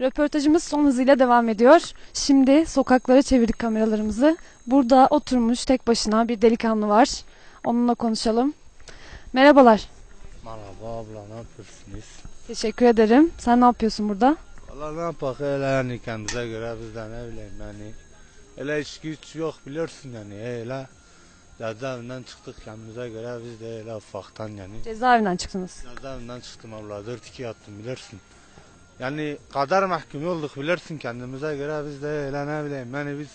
Röportajımız son hızıyla devam ediyor. Şimdi sokaklara çevirdik kameralarımızı. Burada oturmuş tek başına bir delikanlı var. Onunla konuşalım. Merhabalar. Merhaba abla ne yapıyorsunuz? Teşekkür ederim. Sen ne yapıyorsun burada? Valla ne yapak öyle yani kendimize göre biz de ne bileyim yani. Öyle iş güç yok biliyorsun yani öyle. Cezaevinden çıktık kendimize göre biz de öyle ufaktan yani. Cezaevinden çıktınız. Cezaevinden çıktım abla 4-2 yattım bilirsin. Yani kadar mahkum olduk bilirsin kendimize göre biz de öyle ne bileyim yani biz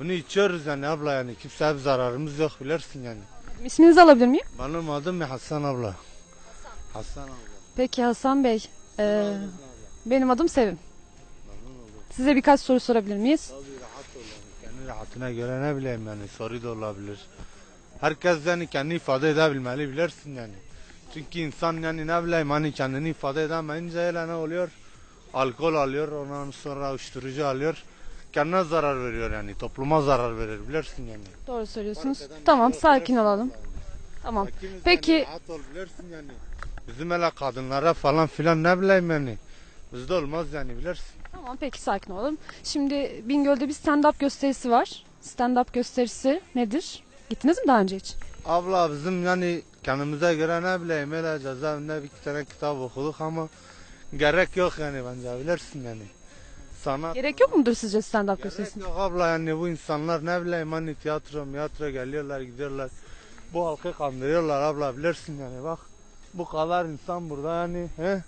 bunu içiyoruz yani abla yani kimseye bir zararımız yok bilirsin yani. İsminizi alabilir miyim? Benim adım Hasan abla? Hasan abla. Peki Hasan Bey. Ee, benim adım Sevim. Size birkaç soru sorabilir miyiz? Tabii rahat ol yani. Kendi rahatına göre ne bileyim yani soru da olabilir. Herkes yani kendi ifade edebilmeli bilirsin yani. Çünkü insan yani ne bileyim hani kendini ifade edemeyince öyle ne oluyor? Alkol alıyor ondan sonra uyuşturucu alıyor. Kendine zarar veriyor yani topluma zarar verir bilirsin yani. Doğru söylüyorsunuz. Tamam sakin olalım. Tamam. Peki- yani, rahat ol bilirsin yani. Bizim öyle kadınlara falan filan ne bileyim yani. Bizde olmaz yani bilirsin. Tamam peki sakin olalım. Şimdi Bingöl'de bir stand-up gösterisi var. Stand-up gösterisi nedir? Gittiniz mi daha önce hiç? Abla bizim yani kendimize göre ne bileyim öyle cezaevinde bir iki tane kitap okuduk ama gerek yok yani bence bilirsin yani. Sanat Gerek yok mudur sizce stand-up gerek gösterisine? yok abla yani bu insanlar ne bileyim hani tiyatro tiyatro geliyorlar gidiyorlar. Bu halkı kandırıyorlar abla bilirsin yani bak. Bu kadar insan burada yani he?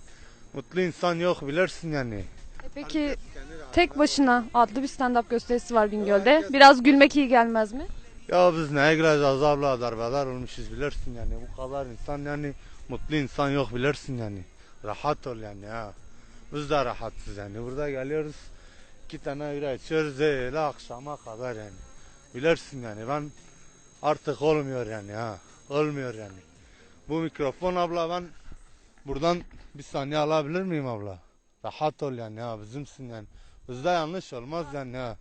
Mutlu insan yok bilirsin yani. E Peki tek başına adlı bir stand-up gösterisi var Bingöl'de. Biraz gülmek iyi gelmez mi? Ya biz neye gireceğiz abla darbedar olmuşuz bilirsin yani bu kadar insan yani mutlu insan yok bilirsin yani rahat ol yani ha. Biz de rahatsız yani. Burada geliyoruz iki tane bira içiyoruz öyle akşama kadar yani. Bilirsin yani. Ben artık olmuyor yani ha. Olmuyor yani. Bu mikrofon abla ben buradan bir saniye alabilir miyim abla? Rahat ol yani ha bizimsin yani. Bizde yanlış olmaz yani ha.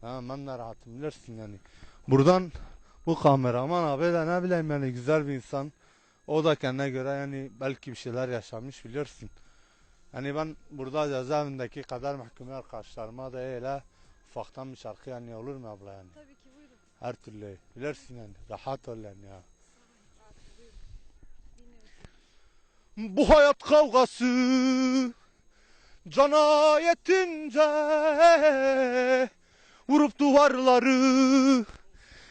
Ha ben de rahatım bilirsin yani. Buradan bu kameraman abi de ne bileyim yani güzel bir insan. O da kendine göre yani belki bir şeyler yaşamış biliyorsun. Yani ben burada cezaevindeki kadar mahkumu arkadaşlarıma da öyle ufaktan bir şarkı yani olur mu abla yani? Tabii ki buyurun. Her türlü bilirsin yani rahat ol yani ya. Bu hayat kavgası cana yetince vurup duvarları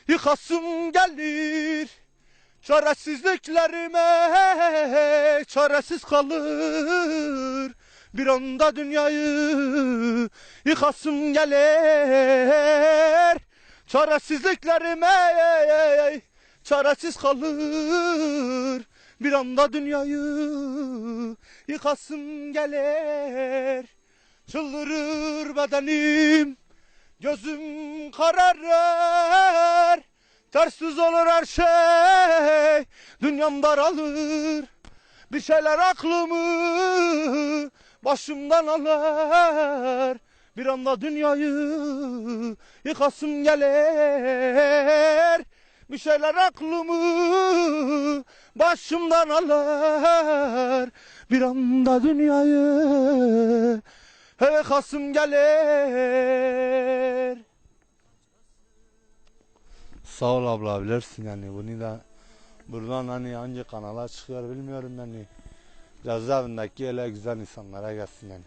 yıkasım gelir çaresizliklerime çaresiz kalır. Bir anda dünyayı yıkasım gelir. Çaresizliklerime çaresiz kalır. Bir anda dünyayı yıkasım gelir. Çıldırır bedenim Gözüm kararır Ters düz olur her şey Dünyam daralır Bir şeyler aklımı Başımdan alır Bir anda dünyayı Yıkasım gelir Bir şeyler aklımı Başımdan alır Bir anda dünyayı Hey Kasım gelir. Sağ ol abla bilirsin yani bunu da buradan hani hangi kanala çıkıyor bilmiyorum yani. Cezaevindeki öyle güzel insanlara gelsin yani.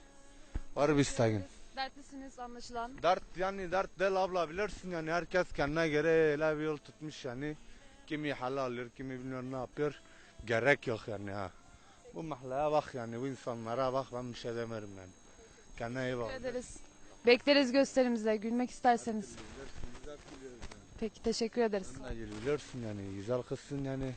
Var bir isteğin. Dertlisiniz anlaşılan. Dert yani dert değil abla bilirsin yani herkes kendine göre öyle bir yol tutmuş yani. Kimi halal alıyor kimi bilmiyorum ne yapıyor. Gerek yok yani ha. Bu mahalleye bak yani bu insanlara bak ben bir şey demiyorum yani. Kendine iyi bak. Ederiz. Bekleriz gösterimize gülmek isterseniz. Peki teşekkür ederiz. Biliyorsun yani güzel kızsın yani.